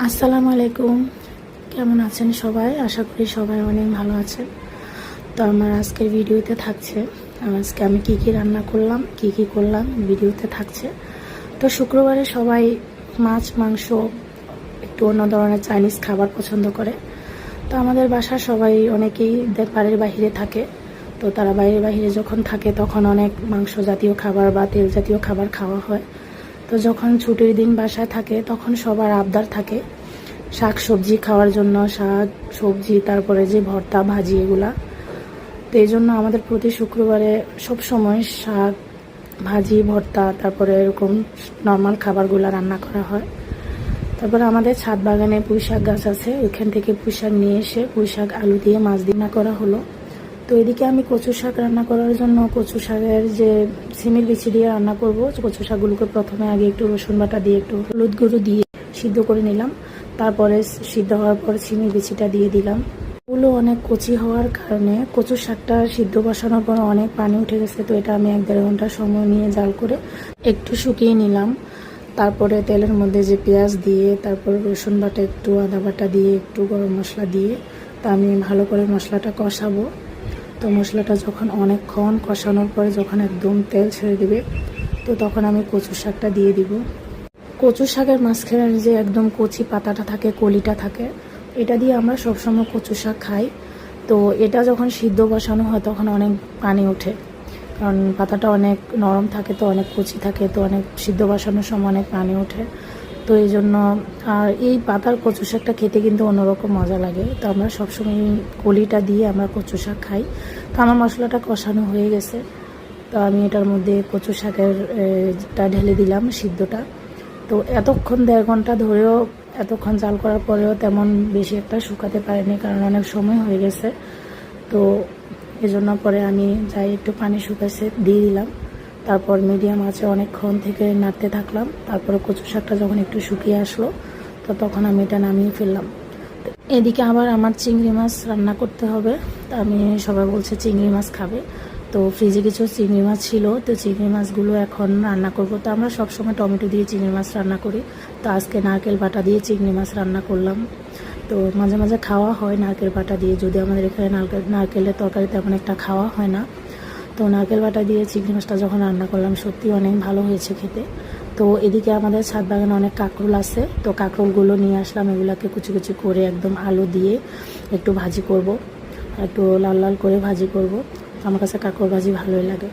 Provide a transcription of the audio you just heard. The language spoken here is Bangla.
আসসালামু আলাইকুম। কেমন আছেন সবাই? আশা করি সবাই অনেক ভালো আছেন। তো আমার আজকের ভিডিওতে থাকছে, আজকে আমি কি কি রান্না করলাম, কি কি করলাম ভিডিওতে থাকছে। তো শুক্রবারে সবাই মাছ, মাংস, একটু অন্য ধরনের চাইনিজ খাবার পছন্দ করে। তো আমাদের বাসার সবাই অনেকেই বাড়ির বাইরে থাকে। তো তারা বাইরে বাইরে যখন থাকে তখন অনেক মাংস জাতীয় খাবার বা তেল জাতীয় খাবার খাওয়া হয়। তো যখন ছুটির দিন বাসায় থাকে, তখন সবার আবদার থাকে। শাক সবজি খাওয়ার জন্য, শাক সবজি, তারপরে যে ভর্তা, ভাজি এগুলা। তো এই জন্য আমাদের প্রতি শুক্রবারে সব সময় শাক, ভাজি, ভর্তা, তারপরে এরকম নর্মাল খাবারগুলো রান্না করা হয়। তারপরে আমাদের ছাদ বাগানে পুঁই শাক গাছ আছে। ওইখান থেকে পুঁই শাক নিয়ে এসে পুঁই শাক আলু দিয়ে, মাছ রান্না করা হলো। তো এদিকে আমি কচু শাক রান্না করার জন্য কচু শাকের যে সিমির বিচি দিয়ে রান্না করব। কচু শাকগুলোকে প্রথমে আগে একটু রসুন বাটা দিয়ে একটু হলুদ গুঁড়ো দিয়ে সিদ্ধ করে নিলাম। তারপরে সিদ্ধ হওয়ার পর সিমির বিচিটা দিয়ে দিলাম। ওগুলো অনেক কচি হওয়ার কারণে কচু শাকটা সিদ্ধ বসানোর পর অনেক পানি উঠে গেছে, তো এটা আমি এক দেড় ঘণ্টা সময় নিয়ে জাল করে একটু শুকিয়ে নিলাম। তারপরে তেলের মধ্যে যে পেঁয়াজ দিয়ে, তারপর রসুন বাটা একটু, আদা বাটা দিয়ে, একটু গরম মশলা দিয়ে, তা আমি ভালো করে মশলাটা কষাবো। তো মশলাটা যখন অনেকক্ষণ কষানোর পরে যখন একদম তেল ছেড়ে দিবে, তো তখন আমি কচু শাকটা দিয়ে দিব। কচু শাকের মাঝখানে যে একদম কচি পাতাটা থাকে, কলিটা থাকে, এটা দিয়ে আমরা সবসময় কচু শাক খাই। তো এটা যখন সিদ্ধ বসানো হয়, তখন অনেক পানি ওঠে। কারণ পাতাটা অনেক নরম থাকে, তো অনেক কচি থাকে, তো অনেক সিদ্ধ বসানোর সময় অনেক পানি ওঠে। তো এই জন্য, আর এই পাতার কচু শাকটা খেতে কিন্তু অন্যরকম মজা লাগে। তো আমরা সবসময় কলিটা দিয়ে আমরা কচু শাক খাই। তো আমার মশলাটা কষানো হয়ে গেছে। তো আমি এটার মধ্যে কচু শাকের টা ঢেলে দিলাম সিদ্ধটা। তো এতক্ষণ দেড় ঘণ্টা ধরেও, এতক্ষণ জাল করার পরেও তেমন বেশি একটা শুকাতে পারেনি কারণ অনেক সময় হয়ে গেছে। তো এজন্য পরে আমি যাই একটু পানি শুকাইছে, দিয়ে দিলাম। তারপর মিডিয়াম আছে, অনেকক্ষণ থেকে নাড়তে থাকলাম। তারপরে কচু শাকটা যখন একটু শুকিয়ে আসলো, তো তখন আমি এটা নামিয়ে ফেললাম। এদিকে আবার আমার চিংড়ি মাছ রান্না করতে হবে। তো আমি সবাই বলছে চিংড়ি মাছ খাবে। তো ফ্রিজে কিছু চিংড়ি মাছ ছিল, তো চিংড়ি মাছগুলো এখন রান্না করব। তো আমরা সবসময় টমেটো দিয়ে চিংড়ি মাছ রান্না করি। তো আজকে নারকেল বাটা দিয়ে চিংড়ি মাছ রান্না করলাম। তো মাঝে মাঝে খাওয়া হয় নারকেল বাটা দিয়ে। যদি আমাদের এখানে নারকেল নারকেলের তরকারি তেমন একটা খাওয়া হয় না তো নারকেল বাটা দিয়ে চিংড়ি মাছটা যখন রান্না করলাম, সত্যি অনেক ভালো হয়েছে খেতে। তো এদিকে আমাদের ছাদ বাগানে অনেক কাঁকরোল আছে, তো কাঁকরোলগুলো নিয়ে আসলাম, এগুলোকে কুচি কুচি করে একদম আলু দিয়ে একটু ভাজি করব। একটু লাল লাল করে ভাজি করব। আমার কাছে কাঁকরোল ভাজি ভালোই লাগে।